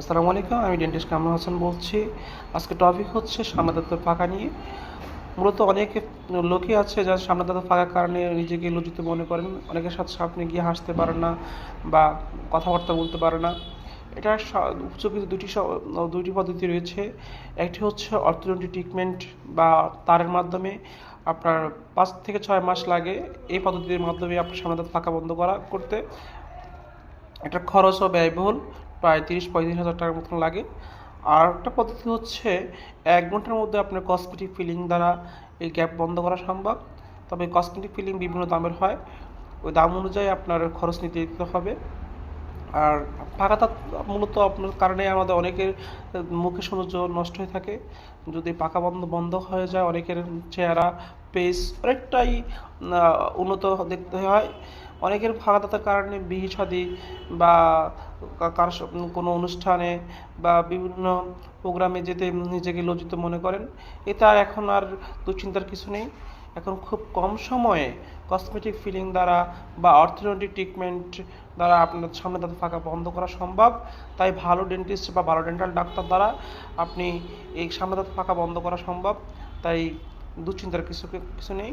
আসসালামু আলাইকুম, আমি ডেন্টিস্ট কামরুল হাসান বলছি। আজকে টপিক হচ্ছে সামনে দাঁতের ফাঁকা নিয়ে। মূলত অনেক লোকই আছে যারা সামনে দাঁতের ফাঁকার কারণে নিজেকে লজ্জিত মনে করেন। অনেকের সাথে সামনে গিয়ে হাসতে পারে না বা কথাবার্তা বলতে পারে না। এটা উপযোগী দুটি দুইটি পদ্ধতি রয়েছে। একটি হচ্ছে অর্থোডন্টিক ট্রিটমেন্ট বা তারের মাধ্যমে আপনার পাঁচ থেকে ছয় মাস লাগে এই পদ্ধতির মাধ্যমে আপনার সামনে দাঁত ফাঁকা বন্ধ করা করতে। এটা খরচ ও ব্যয়বহুল। প্রায় তিরিশ, পঁয়ত্রিশ হাজার টাকার মতন লাগে। আর একটা পদ্ধতি হচ্ছে, এক ঘণ্টার মধ্যে আপনার কসমেটিক ফিলিং দ্বারা এই গ্যাপ বন্ধ করা সম্ভব। তবে কসমেটিক ফিলিং বিভিন্ন দামের হয়। ওই দাম অনুযায়ী আপনার খরচ নিতে দিতে হবে। আর ফাঁকা দাঁত মূলত আপনার কারণে আমাদের অনেকের মুখের সৌন্দর্য নষ্ট হয়ে থাকে। যদি পাকা বন্ধ বন্ধ হয়ে যায়, অনেকের চেহারা পেস অনেকটাই উন্নত দেখতে হয়। অনেকের ফাঁকা দাঁতের কারণে বিয়ে শাদী বা কারও কোনো অনুষ্ঠানে বা বিভিন্ন প্রোগ্রামে যেতে নিজেকে লজ্জিত মনে করেন এতে আর এখন আর দুশ্চিন্তার কিছু নেই। এখন খুব কম সময়ে কসমেটিক ফিলিং দ্বারা বা অর্থোডন্টিক ট্রিটমেন্ট দ্বারা আপনার সামনে দাঁত ফাঁকা বন্ধ করা সম্ভব। তাই ভালো ডেন্টিস্ট বা ভালো ডেন্টাল ডাক্তার দ্বারা আপনি এই সামনে দাঁত ফাঁকা বন্ধ করা সম্ভব। তাই দুশ্চিন্তার কিছু কিছু নেই।